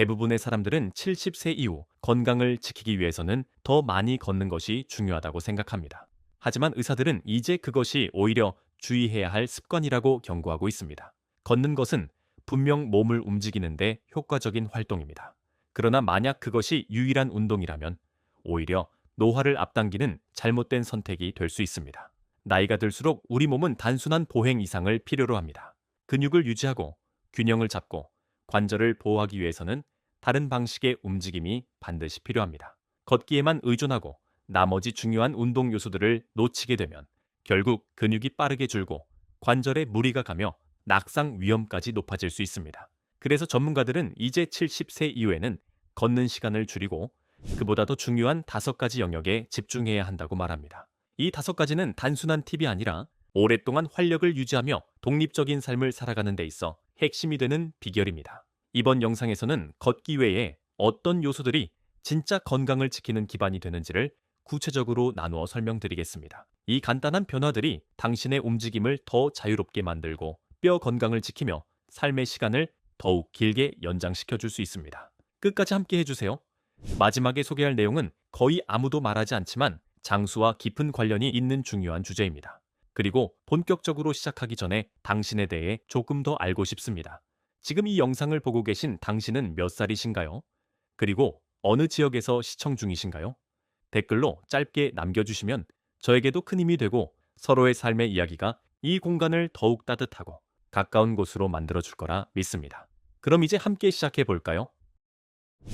대부분의 사람들은 70세 이후 건강을 지키기 위해서는 더 많이 걷는 것이 중요하다고 생각합니다. 하지만 의사들은 이제 그것이 오히려 주의해야 할 습관이라고 경고하고 있습니다. 걷는 것은 분명 몸을 움직이는데 효과적인 활동입니다. 그러나 만약 그것이 유일한 운동이라면 오히려 노화를 앞당기는 잘못된 선택이 될 수 있습니다. 나이가 들수록 우리 몸은 단순한 보행 이상을 필요로 합니다. 근육을 유지하고 균형을 잡고 관절을 보호하기 위해서는 다른 방식의 움직임이 반드시 필요합니다. 걷기에만 의존하고 나머지 중요한 운동 요소들을 놓치게 되면 결국 근육이 빠르게 줄고 관절에 무리가 가며 낙상 위험까지 높아질 수 있습니다. 그래서 전문가들은 이제 70세 이후에는 걷는 시간을 줄이고 그보다 더 중요한 다섯 가지 영역에 집중해야 한다고 말합니다. 이 다섯 가지는 단순한 팁이 아니라 오랫동안 활력을 유지하며 독립적인 삶을 살아가는 데 있어 핵심이 되는 비결입니다. 이번 영상에서는 걷기 외에 어떤 요소들이 진짜 건강을 지키는 기반이 되는지를 구체적으로 나누어 설명드리겠습니다. 이 간단한 변화들이 당신의 움직임을 더 자유롭게 만들고 뼈 건강을 지키며 삶의 시간을 더욱 길게 연장시켜 줄 수 있습니다. 끝까지 함께 해주세요. 마지막에 소개할 내용은 거의 아무도 말하지 않지만 장수와 깊은 관련이 있는 중요한 주제입니다. 그리고 본격적으로 시작하기 전에 당신에 대해 조금 더 알고 싶습니다. 지금 이 영상을 보고 계신 당신은 몇 살이신가요? 그리고 어느 지역에서 시청 중이신가요? 댓글로 짧게 남겨주시면 저에게도 큰 힘이 되고 서로의 삶의 이야기가 이 공간을 더욱 따뜻하고 가까운 곳으로 만들어줄 거라 믿습니다. 그럼 이제 함께 시작해 볼까요?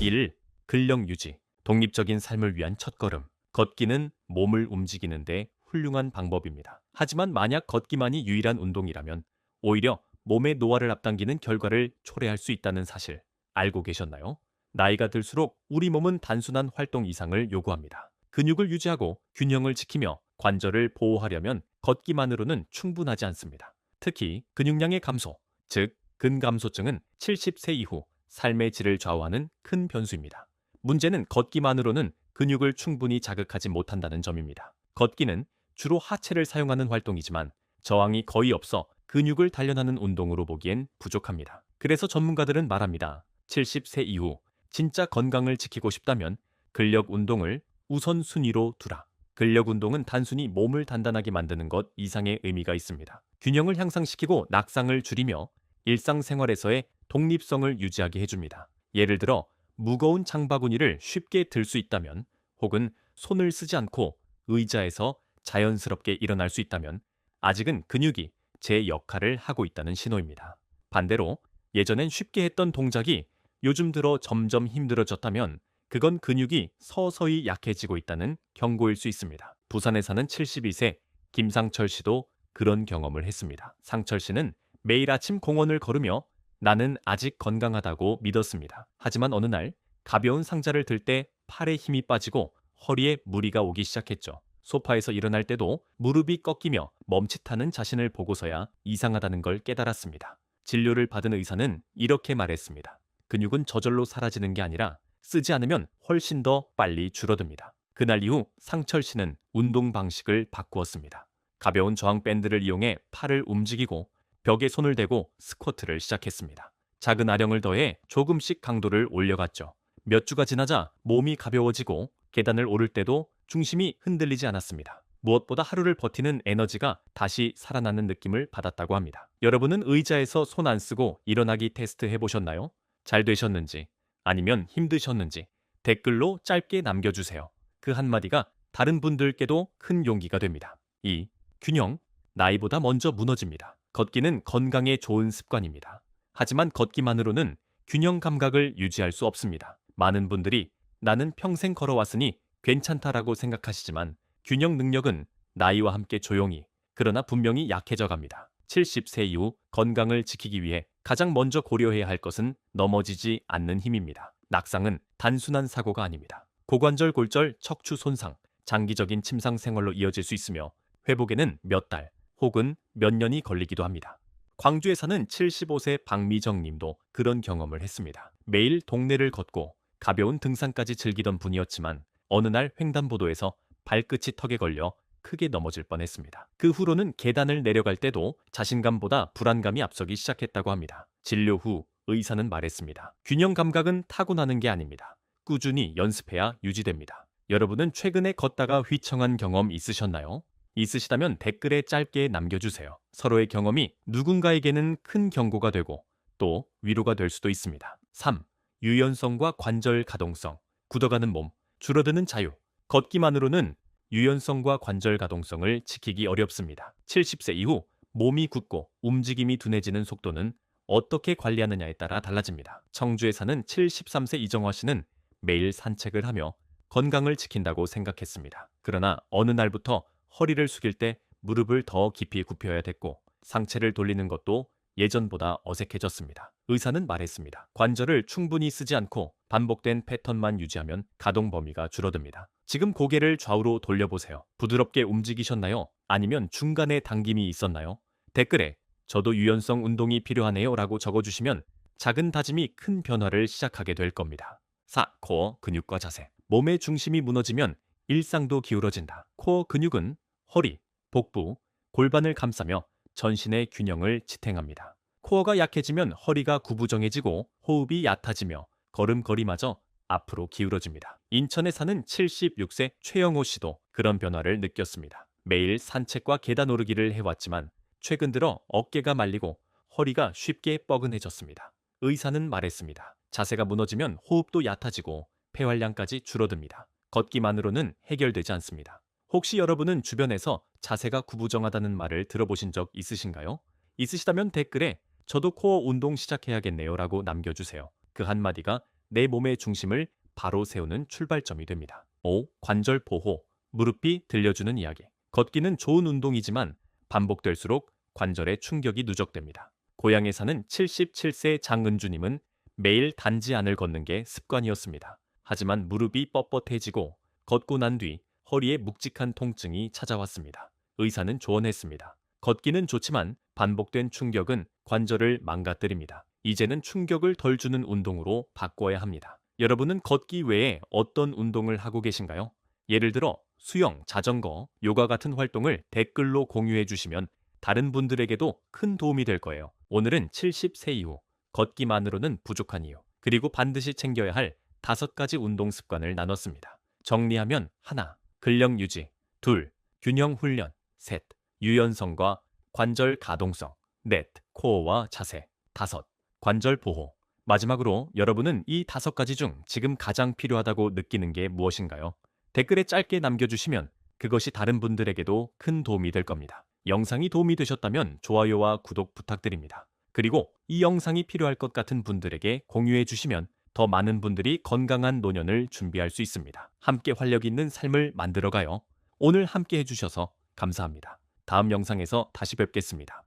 1. 근력 유지. 독립적인 삶을 위한 첫걸음. 걷기는 몸을 움직이는데 훌륭한 방법입니다. 하지만 만약 걷기만이 유일한 운동이라면 오히려 몸의 노화를 앞당기는 결과를 초래할 수 있다는 사실 알고 계셨나요? 나이가 들수록 우리 몸은 단순한 활동 이상을 요구합니다. 근육을 유지하고 균형을 지키며 관절을 보호하려면 걷기만으로는 충분하지 않습니다. 특히 근육량의 감소, 즉 근감소증은 70세 이후 삶의 질을 좌우하는 큰 변수입니다. 문제는 걷기만으로는 근육을 충분히 자극하지 못한다는 점입니다. 걷기는 주로 하체를 사용하는 활동이지만 저항이 거의 없어 근육을 단련하는 운동으로 보기엔 부족합니다. 그래서 전문가들은 말합니다. 70세 이후 진짜 건강을 지키고 싶다면 근력 운동을 우선순위로 두라. 근력 운동은 단순히 몸을 단단하게 만드는 것 이상의 의미가 있습니다. 균형을 향상시키고 낙상을 줄이며 일상생활에서의 독립성을 유지하게 해줍니다. 예를 들어 무거운 장바구니를 쉽게 들 수 있다면 혹은 손을 쓰지 않고 의자에서 자연스럽게 일어날 수 있다면 아직은 근육이 제 역할을 하고 있다는 신호입니다. 반대로 예전엔 쉽게 했던 동작이 요즘 들어 점점 힘들어졌다면 그건 근육이 서서히 약해지고 있다는 경고일 수 있습니다. 부산에 사는 72세 김상철 씨도 그런 경험을 했습니다. 상철 씨는 매일 아침 공원을 걸으며 나는 아직 건강하다고 믿었습니다. 하지만 어느 날 가벼운 상자를 들 때 팔에 힘이 빠지고 허리에 무리가 오기 시작했죠. 소파에서 일어날 때도 무릎이 꺾이며 멈칫하는 자신을 보고서야 이상하다는 걸 깨달았습니다. 진료를 받은 의사는 이렇게 말했습니다. 근육은 저절로 사라지는 게 아니라 쓰지 않으면 훨씬 더 빨리 줄어듭니다. 그날 이후 상철 씨는 운동 방식을 바꾸었습니다. 가벼운 저항 밴드를 이용해 팔을 움직이고 벽에 손을 대고 스쿼트를 시작했습니다. 작은 아령을 더해 조금씩 강도를 올려갔죠. 몇 주가 지나자 몸이 가벼워지고 계단을 오를 때도 중심이 흔들리지 않았습니다. 무엇보다 하루를 버티는 에너지가 다시 살아나는 느낌을 받았다고 합니다. 여러분은 의자에서 손 안 쓰고 일어나기 테스트 해보셨나요? 잘 되셨는지 아니면 힘드셨는지 댓글로 짧게 남겨주세요. 그 한마디가 다른 분들께도 큰 용기가 됩니다. 2. 균형. 나이보다 먼저 무너집니다. 걷기는 건강에 좋은 습관입니다. 하지만 걷기만으로는 균형 감각을 유지할 수 없습니다. 많은 분들이 나는 평생 걸어왔으니 괜찮다라고 생각하시지만 균형 능력은 나이와 함께 조용히 그러나 분명히 약해져 갑니다. 70세 이후 건강을 지키기 위해 가장 먼저 고려해야 할 것은 넘어지지 않는 힘입니다. 낙상은 단순한 사고가 아닙니다. 고관절 골절, 척추 손상, 장기적인 침상 생활로 이어질 수 있으며 회복에는 몇 달, 혹은 몇 년이 걸리기도 합니다. 광주에 사는 75세 박미정 님도 그런 경험을 했습니다. 매일 동네를 걷고 가벼운 등산까지 즐기던 분이었지만 어느 날 횡단보도에서 발끝이 턱에 걸려 크게 넘어질 뻔했습니다. 그 후로는 계단을 내려갈 때도 자신감보다 불안감이 앞서기 시작했다고 합니다. 진료 후 의사는 말했습니다. 균형 감각은 타고나는 게 아닙니다. 꾸준히 연습해야 유지됩니다. 여러분은 최근에 걷다가 휘청한 경험 있으셨나요? 있으시다면 댓글에 짧게 남겨주세요. 서로의 경험이 누군가에게는 큰 경고가 되고 또 위로가 될 수도 있습니다. 3. 유연성과 관절 가동성, 굳어가는 몸, 줄어드는 자유. 걷기만으로는 유연성과 관절 가동성을 지키기 어렵습니다. 70세 이후 몸이 굳고 움직임이 둔해지는 속도는 어떻게 관리하느냐에 따라 달라집니다. 청주에 사는 73세 이정화 씨는 매일 산책을 하며 건강을 지킨다고 생각했습니다. 그러나 어느 날부터 허리를 숙일 때 무릎을 더 깊이 굽혀야 됐고 상체를 돌리는 것도 예전보다 어색해졌습니다. 의사는 말했습니다. 관절을 충분히 쓰지 않고 반복된 패턴만 유지하면 가동 범위가 줄어듭니다. 지금 고개를 좌우로 돌려보세요. 부드럽게 움직이셨나요? 아니면 중간에 당김이 있었나요? 댓글에 저도 유연성 운동이 필요하네요 라고 적어주시면 작은 다짐이 큰 변화를 시작하게 될 겁니다. 4. 코어 근육과 자세. 몸의 중심이 무너지면 일상도 기울어진다. 코어 근육은 허리, 복부, 골반을 감싸며 전신의 균형을 지탱합니다. 코어가 약해지면 허리가 구부정해지고 호흡이 얕아지며 걸음걸이마저 앞으로 기울어집니다. 인천에 사는 76세 최영호 씨도 그런 변화를 느꼈습니다. 매일 산책과 계단 오르기를 해왔지만 최근 들어 어깨가 말리고 허리가 쉽게 뻐근해졌습니다. 의사는 말했습니다. 자세가 무너지면 호흡도 얕아지고 폐활량까지 줄어듭니다. 걷기만으로는 해결되지 않습니다. 혹시 여러분은 주변에서 자세가 구부정하다는 말을 들어보신 적 있으신가요? 있으시다면 댓글에 저도 코어 운동 시작해야겠네요 라고 남겨주세요. 그 한마디가 내 몸의 중심을 바로 세우는 출발점이 됩니다. 5. 관절 보호. 무릎이 들려주는 이야기. 걷기는 좋은 운동이지만 반복될수록 관절에 충격이 누적됩니다. 고향에 사는 77세 장은주님은 매일 단지 안을 걷는 게 습관이었습니다. 하지만 무릎이 뻣뻣해지고 걷고 난 뒤 허리에 묵직한 통증이 찾아왔습니다. 의사는 조언했습니다. 걷기는 좋지만 반복된 충격은 관절을 망가뜨립니다. 이제는 충격을 덜 주는 운동으로 바꿔야 합니다. 여러분은 걷기 외에 어떤 운동을 하고 계신가요? 예를 들어 수영, 자전거, 요가 같은 활동을 댓글로 공유해 주시면 다른 분들에게도 큰 도움이 될 거예요. 오늘은 70세 이후 걷기만으로는 부족한 이유, 그리고 반드시 챙겨야 할 다섯 가지 운동 습관을 나눴습니다. 정리하면 하나, 근력 유지, 둘, 균형 훈련, 셋, 유연성과 관절 가동성, 넷, 코어와 자세, 다섯, 관절 보호. 마지막으로 여러분은 이 다섯 가지 중 지금 가장 필요하다고 느끼는 게 무엇인가요? 댓글에 짧게 남겨주시면 그것이 다른 분들에게도 큰 도움이 될 겁니다. 영상이 도움이 되셨다면 좋아요와 구독 부탁드립니다. 그리고 이 영상이 필요할 것 같은 분들에게 공유해 주시면 더 많은 분들이 건강한 노년을 준비할 수 있습니다. 함께 활력 있는 삶을 만들어가요. 오늘 함께 해주셔서 감사합니다. 다음 영상에서 다시 뵙겠습니다.